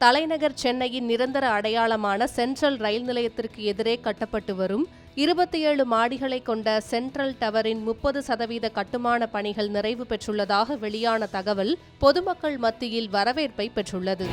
தலைநகர் சென்னையின் நிரந்தர அடையாளமான சென்ட்ரல் ரயில் நிலையத்திற்கு எதிரே கட்டப்பட்டு வரும் இருபத்தி ஏழு மாடிகளை கொண்ட சென்ட்ரல் டவரின் முப்பது சதவீத கட்டுமான பணிகள் நிறைவு பெற்றுள்ளதாக வெளியான தகவல் பொதுமக்கள் மத்தியில் வரவேற்பை பெற்றுள்ளது.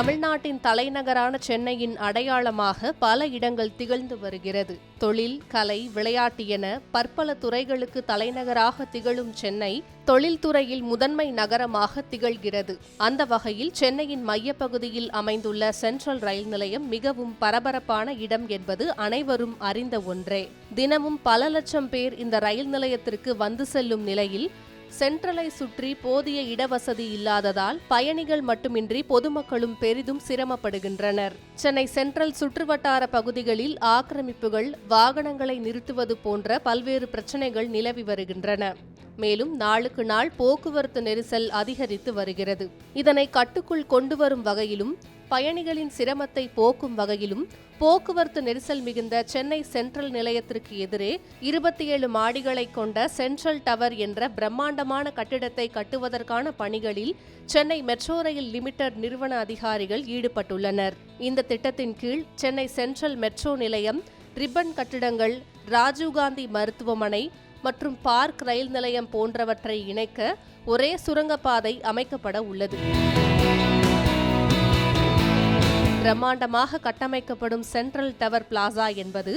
தமிழ்நாட்டின் தலைநகரான சென்னையின் அடையாளமாக பல இடங்கள் திகழ்ந்து வருகிறது. தொழில் கலை விளையாட்டு என பற்பல துறைகளுக்கு தலைநகராக திகழும் சென்னை தொழில்துறையில் முதன்மை நகரமாக திகழ்கிறது. அந்த வகையில் சென்னையின் மையப்பகுதியில் அமைந்துள்ள சென்ட்ரல் ரயில் நிலையம் மிகவும் பரபரப்பான இடம் என்பது அனைவரும் அறிந்த ஒன்றே. தினமும் பல லட்சம் பேர் இந்த ரயில் நிலையத்திற்கு வந்து செல்லும் நிலையில் சென்ட்ரலை சுற்றி போதிய இடவசதி இல்லாததால் பயணிகள் மட்டுமின்றி பொதுமக்களும் பெரிதும் சிரமப்படுகின்றனர். சென்னை சென்ட்ரல் சுற்றுவட்டார பகுதிகளில் ஆக்கிரமிப்புகள் வாகனங்களை நிறுத்துவது போன்ற பல்வேறு பிரச்சனைகள் நிலவி வருகின்றன. மேலும் நாளுக்கு நாள் போக்குவரத்து நெரிசல் அதிகரித்து வருகிறது. இதனை கட்டுக்குள் கொண்டு வரும் வகையிலும் பயணிகளின் சிரமத்தை போக்கும் வகையிலும் போக்குவரத்து நெரிசல் மிகுந்த சென்னை சென்ட்ரல் நிலையத்திற்கு எதிரே இருபத்தி ஏழு மாடிகளை கொண்ட சென்ட்ரல் டவர் என்ற பிரம்மாண்டமான கட்டிடத்தை கட்டுவதற்கான பணிகளில் சென்னை மெட்ரோ ரயில் லிமிடெட் நிறுவன அதிகாரிகள் ஈடுபட்டுள்ளனர். இந்த திட்டத்தின் கீழ் சென்னை சென்ட்ரல் மெட்ரோ நிலையம் ரிப்பன் கட்டிடங்கள் ராஜீவ்காந்தி மருத்துவமனை மற்றும் பார்க் ரயில் நிலையம் போன்றவற்றை இணைக்க ஒரே சுரங்கப்பாதை அமைக்கப்பட உள்ளது. பிரம்மாண்டமாக கட்டமைக்கப்படும் சென்ட்ரல் டவர் பிளாசா என்பது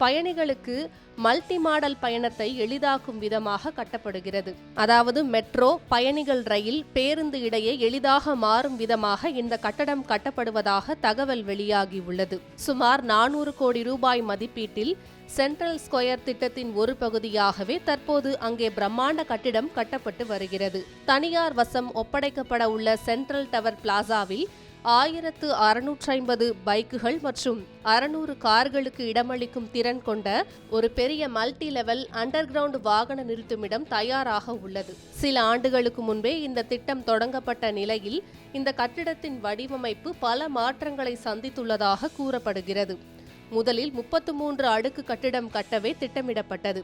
பயணிகளுக்கு மல்டி மாடல் பயணத்தை எளிதாக்கும் விதமாக கட்டப்படுகிறது. அதாவது மெட்ரோ பயணிகள் ரயில் பேருந்து இடையே எளிதாக மாறும் விதமாக இந்த கட்டடம் கட்டப்படுவதாக தகவல் வெளியாகியுள்ளது சுமார் நானூறு கோடி ரூபாய் மதிப்பீட்டில் சென்ட்ரல் ஸ்கொயர் திட்டத்தின் ஒரு பகுதியாகவே தற்போது அங்கே பிரம்மாண்ட கட்டிடம் கட்டப்பட்டு வருகிறது. தனியார் வசம் ஒப்படைக்கப்பட உள்ள சென்ட்ரல் டவர் பிளாசாவில் ஆயிரத்து அறுநூற்றி ஐம்பது பைக்குகள் மற்றும் அறுநூறு கார்களுக்கு இடமளிக்கும் திறன் கொண்ட ஒரு பெரிய மல்டி லெவல் அண்டர் கிரவுண்ட் வாகன நிறுத்துமிடம் தயாராக உள்ளது. சில ஆண்டுகளுக்கு முன்பே இந்த திட்டம் தொடங்கப்பட்ட நிலையில் இந்த கட்டிடத்தின் வடிவமைப்பு பல மாற்றங்களை சந்தித்துள்ளதாக கூறப்படுகிறது. முதலில் முப்பத்து மூன்று அடுக்கு கட்டிடம் கட்டவே திட்டமிடப்பட்டது.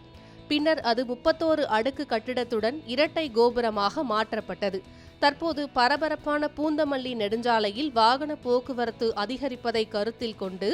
பின்னர் அது முப்பத்தோரு அடுக்கு கட்டிடத்துடன் இரட்டை கோபுரமாக மாற்றப்பட்டது. தற்போது பரபரப்பான பூந்தமல்லி நெடுஞ்சாலையில் வாகன போக்குவரத்து அதிகரிப்பதை கருத்தில் கொண்டு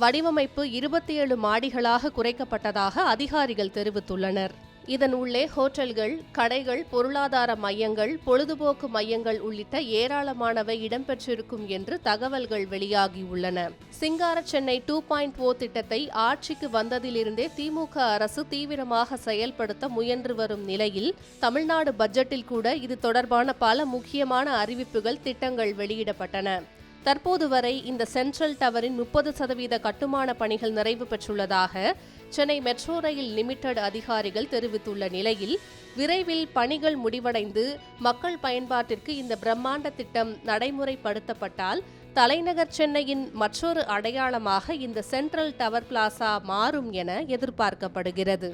வடிவமைப்பு இருபத்தி ஏழு மாடிகளாக குறைக்கப்பட்டதாக அதிகாரிகள் தெரிவித்துள்ளனர். இதன் உள்ளே ஹோட்டல்கள் கடைகள் பொருளாதார மையங்கள் பொழுதுபோக்கு மையங்கள் உள்ளிட்ட ஏராளமானவை இடம்பெற்றிருக்கும் என்று தகவல்கள் வெளியாகியுள்ளன. சிங்கார சென்னை டூ பாயிண்ட் ஓ திட்டத்தை ஆட்சிக்கு வந்ததிலிருந்தே திமுக அரசு தீவிரமாக செயல்படுத்த முயன்று வரும் நிலையில் தமிழ்நாடு பட்ஜெட்டில் கூட இது தொடர்பான பல முக்கியமான அறிவிப்புகள் திட்டங்கள் வெளியிடப்பட்டன. தற்போது வரை இந்த சென்ட்ரல் டவரின் முப்பது சதவீத கட்டுமான பணிகள் நிறைவு பெற்றுள்ளதாக சென்னை மெட்ரோ ரயில் லிமிடெட் அதிகாரிகள் தெரிவித்துள்ள நிலையில் விரைவில் பணிகள் முடிவடைந்து மக்கள் பயன்பாட்டிற்கு இந்த பிரம்மாண்ட திட்டம் நடைமுறைப்படுத்தப்பட்டால் தலைநகர் சென்னையின் மற்றொரு அடையாளமாக இந்த சென்ட்ரல் டவர் பிளாசா மாறும் என எதிர்பார்க்கப்படுகிறது.